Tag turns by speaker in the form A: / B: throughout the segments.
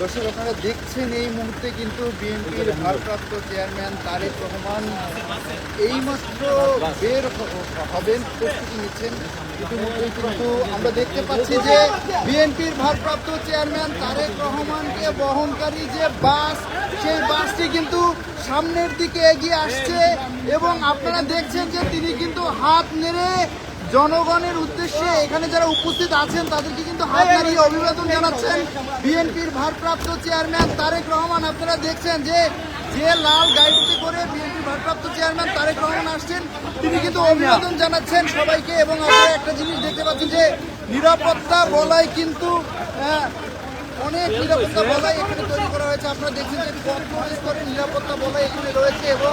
A: দর্শক, আপনারা দেখছেন এই মুহূর্তে কিন্তু বিএনপির ভারপ্রাপ্ত চেয়ারম্যান তারেক রহমান এইমাত্র বের হবেন, প্রস্তুতি নিচ্ছেন। ইতিমধ্যেই কিন্তু আমরা দেখতে পাচ্ছি যে বিএনপির ভারপ্রাপ্ত চেয়ারম্যান তারেক রহমানকে বহনকারী যে বাস, সেই বাসটি কিন্তু সামনের দিকে এগিয়ে আসছে এবং আপনারা দেখছেন যে তিনি কিন্তু হাত নেড়ে জনগণের উদ্দেশ্যে এখানে যারা উপস্থিত আছেন, তাদেরকে কিন্তু হাত নাড়িয়ে অভিবাদন জানাচ্ছেন। বিএনপির ভারপ্রাপ্ত চেয়ারম্যান তারেক রহমান, আপনারা দেখছেন যে যে লাল গাড়িতে করে বিএনপির ভারপ্রাপ্ত চেয়ারম্যান তারেক রহমান আসছেন, তিনি কিন্তু অভিবাদন জানাচ্ছেন সবাইকে এবং আপনারা একটা জিনিস দেখতে পাচ্ছেন যে, নিরাপত্তা বলয় কিন্তু অনেক নিরাপত্তা বলয় এখানে তৈরি করা হয়েছে। আপনারা দেখছেন যে কত স্তরের নিরাপত্তা বলয় এখানে রয়েছে এবং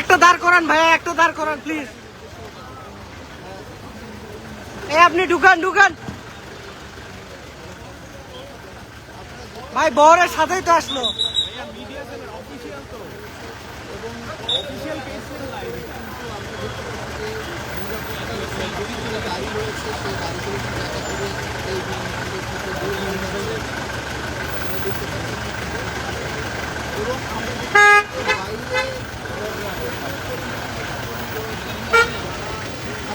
B: একটা দাঁড় করান ভাইয়া, একটা দাঁড় করান প্লিজ এ, আপনি ঢুকান ঢুকান। ভাই বহরের সাথেই তো আসলো।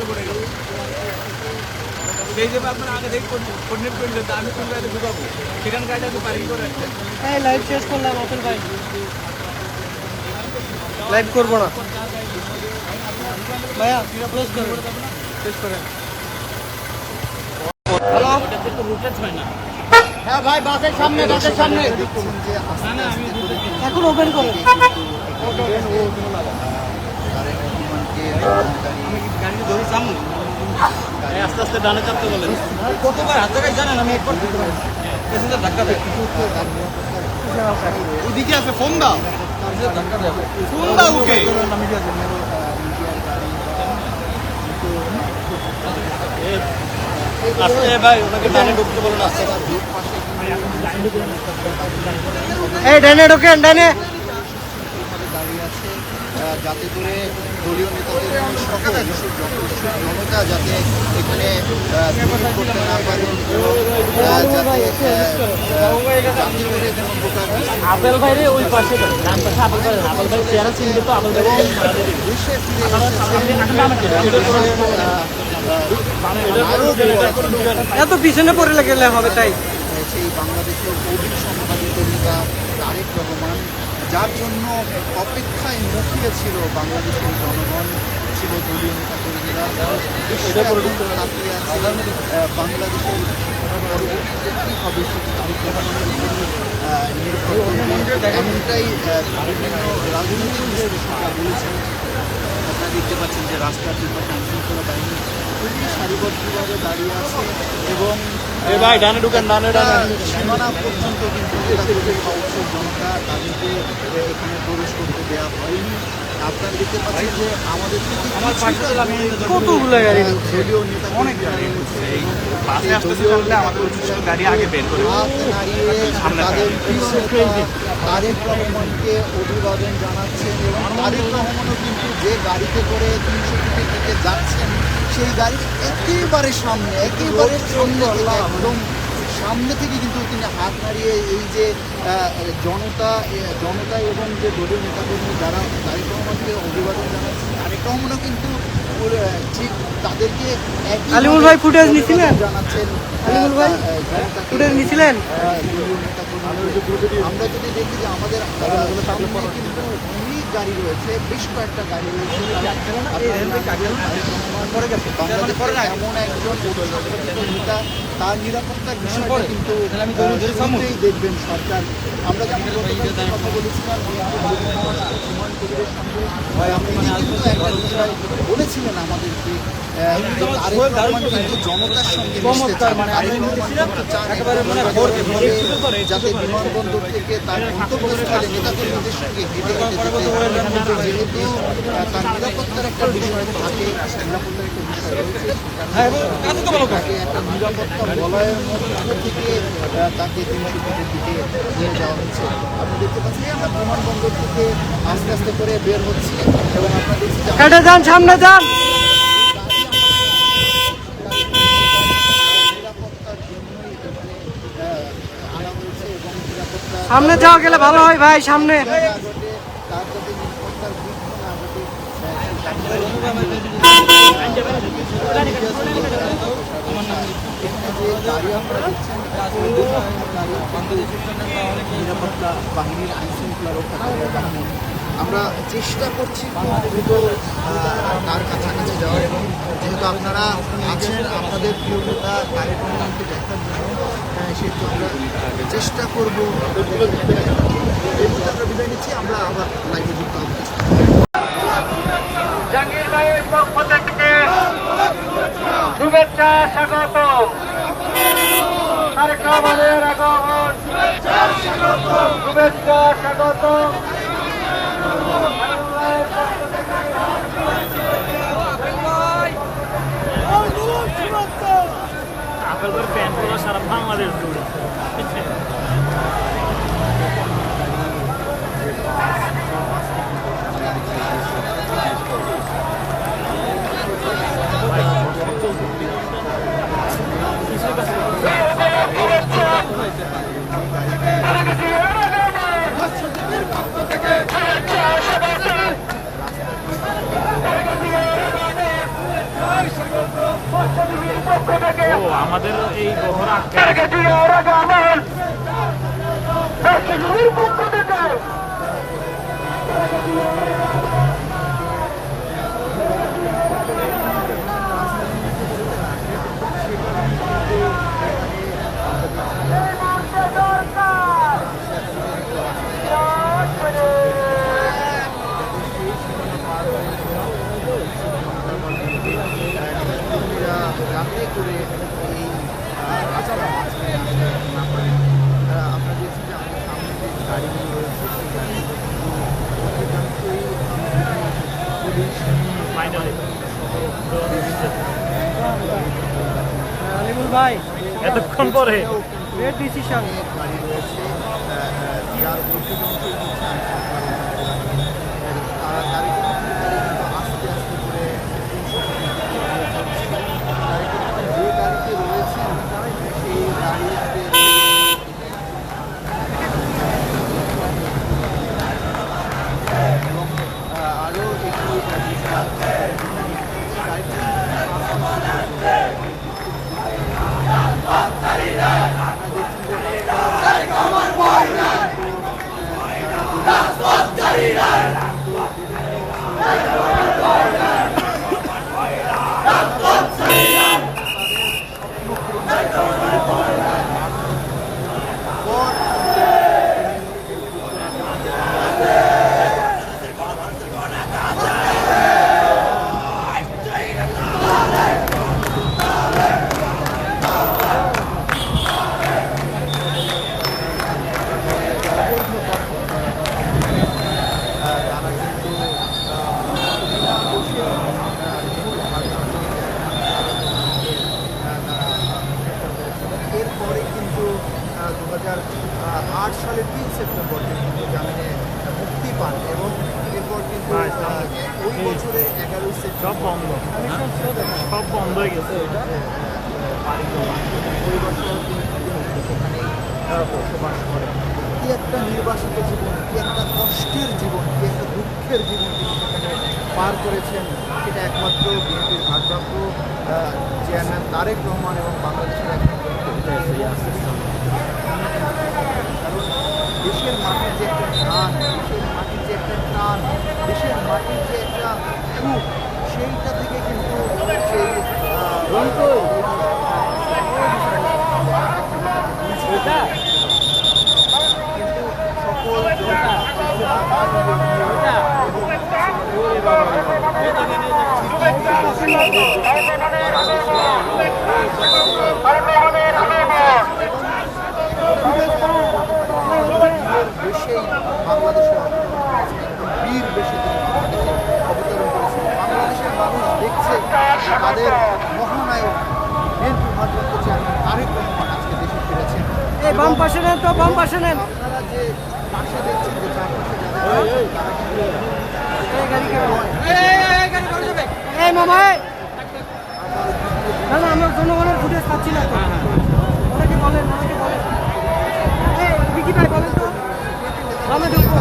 C: পড়ে গেল সেই হিসেবে আপনার আগে করে দিতে আমি কোন গাড়িটা তো পার্কিং করে
B: লাইভ শেষ করলাম আপেল ভাই। লাইভ করব না।
A: হ্যাঁ
C: ধাক্কা ওদিকে আছে ফোন দাও। ওকে আস্তে ভাই ওনাকে ডানে ঢুকতে বলুন আস্তে
B: এই ডানে ঢোকেন ডানে।
A: যাতে করে দলীয় নেতাদের সকল যাতে এখানে করতে না। পারে
B: এত পিছনে পড়ে গেলে হবে তাই।
A: সেই বাংলাদেশের যার জন্য অপেক্ষায় মুখিয়ে ছিল বাংলাদেশের জনগণ ছিল দলীয় নেতা কর্মীরা দেশটা এখন তাকিয়ে আছে, আহ, বাংলাদেশের পরবর্তীতে কী হবে সেটি নির্ভর করবে। এমনটাই বিভিন্ন রাজনৈতিক বিশ্লেষকরা বলেছেন। আপনারা দেখতে পাচ্ছেন যে রাস্তার দুপাশে আইনশৃঙ্খলা বাহিনী খুবই সারিবদ্ধভাবে দাঁড়িয়ে আছে এবং
C: এ ভাই, ডানে ঢুকেন, ডানে, ডানে।
A: সীমানা পর্যন্ত কিন্তু খাওয়াচ্ছে জনতা তাদেরকে এখানে প্রবেশ করতে দেওয়া হয়নি। আপনারা দেখতে পাচ্ছেন যে আমাদের থেকে
C: আমার পাশে তো আমি
B: কতগুলো গাড়ি
A: নেতা
C: অনেক গাড়ি এই বাসে আসতেছে জানলে আমাদের গাড়ি আগে বের করে সামনে
A: তারেক রহমানকে অভিবাদন জানাচ্ছেন এবং তারেক রহমানও কিন্তু যে গাড়িতে করে তিনশো কোটি থেকে যাচ্ছেন সেই গাড়ির একেবারে সামনে একেবারে সামনে থেকে একদম সামনে থেকে কিন্তু তিনি হাত নাড়িয়ে এই যে জনতা জনতা এবং যে দলীয় নেতাকর্মী যারা তারেক রহমানকে অভিবাদন জানাচ্ছেন তারেক রহমানও কিন্তু ঠিক তাদেরকে
B: আলিমুল ভাই footage নিছিলেন?
A: জানাচ্ছেন
B: আলিমুল ভাই ফুটেজ নিছিলেন
A: আমরা যদি দেখি যে আমাদের সামনে কিন্তু অনেক গাড়ি রয়েছে বেশ কয়েকটা গাড়ি রয়েছে বাংলাদেশের এমন একজন নেতা তার নিরাপত্তার বিষয়টা কিন্তু দেখবেন সরকার। আমরা যেমন কথা বলেছিলাম একটা বিষয় বলেছিলেন আমাদেরকে। জনতার সঙ্গে যাতে বিমানবন্দর থেকে তার গন্তব্যস্থলে নেতাকর্মীদের সঙ্গে হেঁটে। যেহেতু তার নিরাপত্তার একটা বিষয় থাকে আস্তে আস্তে করে
B: যান সামনে যান। সামনে যাওয়া গেলে ভালো হয় ভাই সামনে
A: না ঘটে তার যাতে নিরাপত্তার বিঘ্ন না ঘটে এখানে যে গাড়ি আপনারা দেখছেন আমরা চেষ্টা করছি তার কাছাকাছি যাওয়ার। এবং যেহেতু আপনারা আছেন, আপনাদের প্রিয় নেতা তারেক রহমানকে দেখার জন্য সেহেতু আমরা চেষ্টা করব। এই মুহূর্তে আমরা বিদায় নিচ্ছি, আমরা আবার লাইভে যুক্ত হব।
D: শুভেচ্ছা স্বাগত তারেক রহমানের আগমন। শুভেচ্ছা স্বাগত
E: সারা বাংলাদেশ আমাদের এই বহর আটকে
A: পরে?
B: গ্রেট ডিসিশন
A: অনেক গাড়ি রয়েছে আহ, আহ, যার অধিকাংশই হচ্ছে আনসার তারা গাড়ি কিন্তু আস্তে আস্তে করে তারা কিন্তু যে গাড়িতে রয়েছেন সেই গাড়িতে এবং আহ, আরও একটি আট সালের তিন সেপ্টেম্বর কিন্তু জামিনে মুক্তি পান এবং এরপর কিন্তু আহ, ওই বছরের এগারোই
E: সব
A: সেপ্টেম্বর
E: বন্ধ। সব বন্ধ হয়ে গেছে।
A: পরিবারসহ তিনি কিন্তু সেখানেই বসবাস করেন কি একটা নির্বাসিত জীবন কি একটা কষ্টের জীবন কি একটা দুঃখের জীবন তিনি সেখানে পার করেছেন। সেটা একমাত্র বিএনপির ভারপ্রাপ্ত চেয়ারম্যান তারেক রহমান এবং বাংলাদেশের একজন কারণ দেশের মাটির যে একটা টান দেশের মাটির যে একটা টান দেশের মাটির যে সেইটা থেকে কিন্তু সেই কিন্তু সকল বীর বেশি অবতরণ করেছে বাংলাদেশের মানুষ দেখছে যে তাদের মহানায়ক বিএনপি ভারপ্রাপ্ত চেয়ারম্যান তারেক রহমান আজকে দেশে ফিরেছেন।
B: এই বাম পাশে নেন তো বাম পাশে নেন।
A: আপনারা যে পাশে দেখছেন যে চারপাশে যারা রয়েছেন, তারা কিন্তু
B: এই। না না আমরা জনগণের ফুটেজ পাচ্ছি না ওনাকে বলেন ওনাকে বলেন। এই বিকি ভাই বলেন তো। বামে ঢুকবো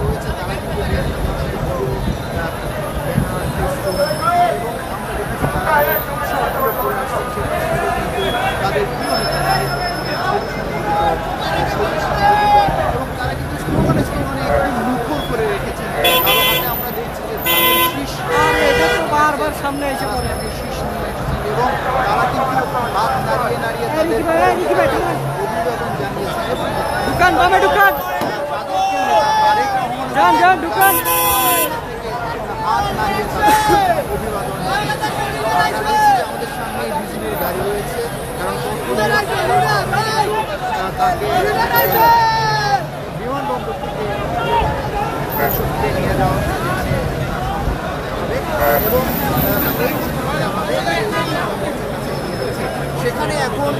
A: রয়েছে তারা কিন্তু বিএনপি ভারপ্রাপ্ত বড়, আহ, ব্যানার, ফেস্টুন এবং আমরা দেখেছি তারা উৎসবগুলো করে আসছেন সেখানে কিন্তু তাদের প্রিয় নেতা তারেক রহমান ছবি সংগঠিত এবং তারা কিন্তু স্লোগানে স্লোগানে একটু মুখর করে রেখেছেন কারও হাতে আমরা দেখছি যে ধানের শীষ
B: আরে এটা তো বারবার সামনে এসে পড়ে
A: ধানের শীষ নিয়ে এসেছেন এবং তারা কিন্তু হাত নাড়িয়ে নাড়িয়ে
B: এই
A: তাদের
B: রিকি ভাই, এই রিকি ভাই, চলুন।
A: অভিবাদন জানিয়েছেন এবং
B: দোকান বামে দোকান
A: তাদের প্রিয় নেতা তারেক রহমান
B: যান যান দোকান
A: হাত নাড়িয়ে তাদের অভিবাদন জানিয়েছেন। আমরা দেখছি যে আমাদের সামনে বিজেপির গাড়ি রয়েছে কারণ তাকে বিমানবন্দর থেকে সত্যি নিয়ে যাওয়া হচ্ছে যেখানে এবং সেখানে এখন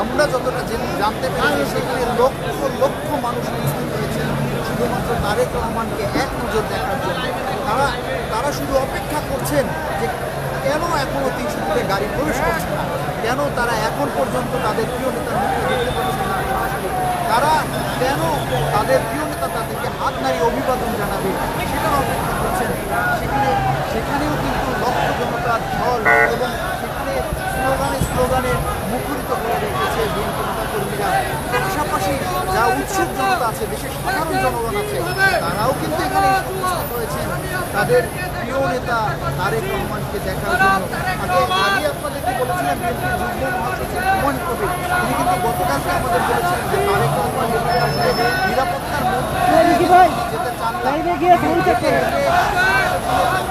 A: আমরা যতটা জেন- জানতে পেরেছি, সেখানে লক্ষ লক্ষ মানুষ উপস্থিত হয়েছেন শুধুমাত্র তারেক রহমানকে এক নজর দেখার জন্য। তারা তারা শুধু অপেক্ষা করছেন যে কেন এখনও তিনশো ফুটে গাড়ি প্রবেশ করছে না? কেন তারা এখন পর্যন্ত তাদের প্রিয় নেতার মুখে দেখতে পাচ্ছেন না? তারা কেন তাদের প্রিয় নেতা তাদেরকে হাত নাড়িয়ে অভিবাদন জানাবে? সেটার অপেক্ষা করছেন সেখানেও কিন্তু লক্ষ জনতার ঢল এবং সেখানে স্লোগানে স্লোগানে মুখরিত করে রেখেছে বিএনপি নেতা কর্মীরা পাশাপাশি যা উৎসুক জনতা আছে দেশের সাধারণ জনগণ আছে তারাও কিন্তু এখানে উপস্থিত হয়েছেন। তাদের প্রিয় নেতা তারেক রহমানকে দেখার জন্য। আগে আগে আপনাদেরকে বলেছিলেন বিএনপির যুগ্ম মহাসচিব হুমায়ুন কবির। তিনি কিন্তু গতকালকে আমাদের বলেছিলেন যে তারেক রহমান নিরাপত্তার মধ্যে যেতে চান না।